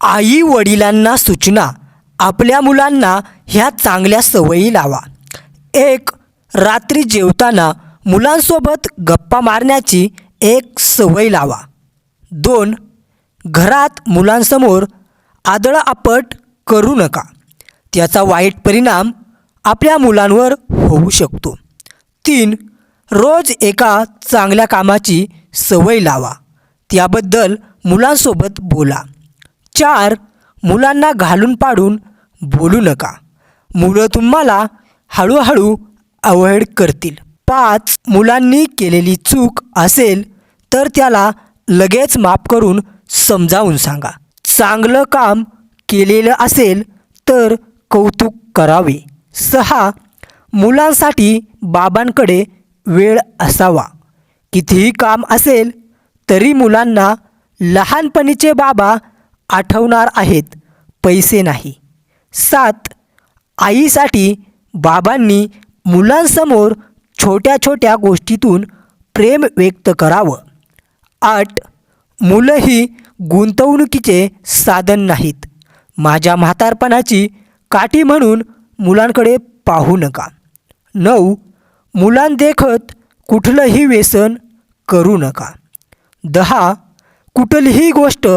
आई वडिलांना सूचना आपल्या मुलांना ह्या चांगल्या सवयी लावा. एक रात्री जेवताना मुलांसोबत गप्पा मारण्याची एक सवय लावा. दोन घरात मुलांसमोर आदळ आपट करू नका. त्याचा वाईट परिणाम आपल्या मुलांवर होऊ शकतो. तीन रोज एका चांगल्या कामाची सवय लावा. त्याबद्दल मुलांसोबत बोला. चार मुलांना घालून पाडून बोलू नका. मुलं तुम्हाला हळूहळू अवॉइड करतील. पाच मुलांनी केलेली चूक असेल तर त्याला लगेच माफ करून समजावून सांगा. चांगलं काम केलेलं असेल तर कौतुक करावे. सहा मुलांसाठी बाबांकडे वेळ असावा. कितीही काम असेल तरी मुलांना लहानपणीचे बाबा आठवणार आहेत. पैसे नाही. सात आईसाठी बाबांनी मुलांसमोर छोट्या छोट्या गोष्टीतून प्रेम व्यक्त करावं. आठ मुलं ही गुंतवणुकीचे साधन नाहीत. माझ्या म्हातारपणाची काठी म्हणून मुलांकडे पाहू नका. नऊ मुलांदेखत कुठलंही व्यसन करू नका. दहा कुठलीही गोष्ट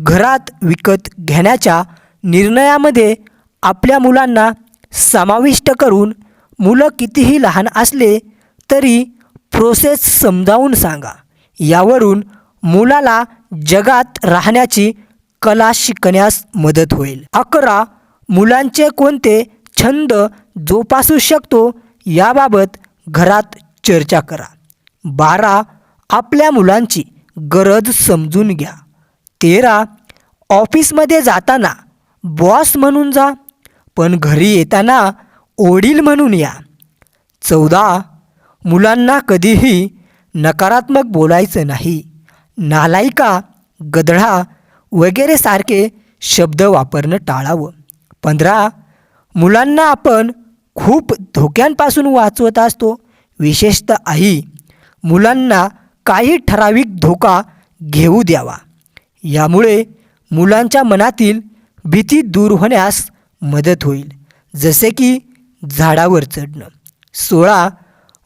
घरात विकत घेण्याच्या निर्णयामध्ये आपल्या मुलांना समाविष्ट करून मुलं कितीही लहान असले तरी प्रोसेस समजावून सांगा. यावरून मुलाला जगात राहण्याची कला शिकण्यास मदत होईल. अकरा मुलांचे कोणते छंद जोपासू शकतो याबाबत घरात चर्चा करा. बारा आपल्या मुलांची गरज समजून घ्या. तेरा ऑफिसमध्ये जाताना बॉस म्हणून जा पण घरी येताना ओडील म्हणून या. चौदा मुलांना कधीही नकारात्मक बोलायचं नाही. नालायका गधडा वगैरे सारखे शब्द वापरणं टाळावं. पंधरा मुलांना आपण खूप धोक्यांपासून वाचवत असतो. विशेषतः आई मुलांना काही ठराविक धोका घेऊ द्यावा. यामुळे मुलांच्या मनातील भीती दूर होण्यास मदत होईल. जसे की झाडावर चढणं. सोळा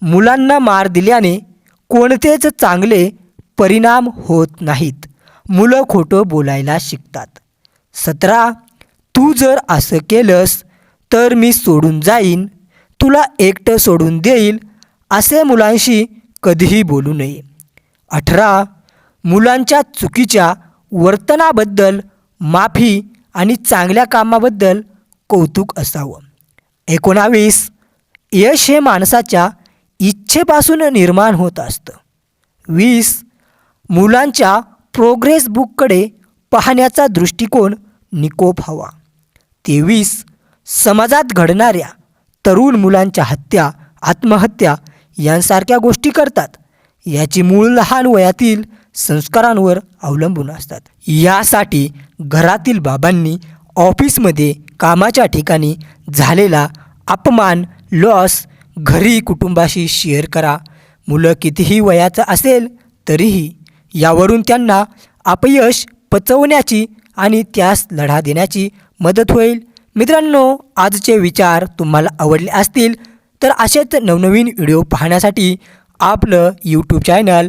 मुलांना मार दिल्याने कोणतेच चांगले परिणाम होत नाहीत. मुलं खोटं बोलायला शिकतात. सतरा तू जर असं केलंस तर मी सोडून जाईन. तुला एकटं सोडून देईल असे मुलांशी कधीही बोलू नये. अठरा मुलांच्या चुकीच्या वर्तनाबद्दल माफी आणि चांगल्या कामाबद्दल कौतुक असावं. एकोणावीस यश हे माणसाच्या इच्छेपासून निर्माण होत असतं. वीस मुलांच्या प्रोग्रेस बुककडे पाहण्याचा दृष्टिकोन निकोप हवा. तेवीस समाजात घडणाऱ्या तरुण मुलांच्या हत्या आत्महत्या यांसारख्या गोष्टी करतात. याची मूळ लहान वयातील संस्कारांवर अवलंबून असतात. यासाठी घरातील बाबांनी ऑफिसमध्ये कामाच्या ठिकाणी झालेला अपमान लॉस घरी कुटुंबाशी शेअर करा. मुलं कितीही वयाचं असेल तरीही यावरून त्यांना अपयश पचवण्याची आणि त्यास लढा देण्याची मदत होईल. मित्रांनो आजचे विचार तुम्हाला आवडले असतील तर असेच नवनवीन व्हिडिओ पाहण्यासाठी आपलं यूट्यूब चॅनल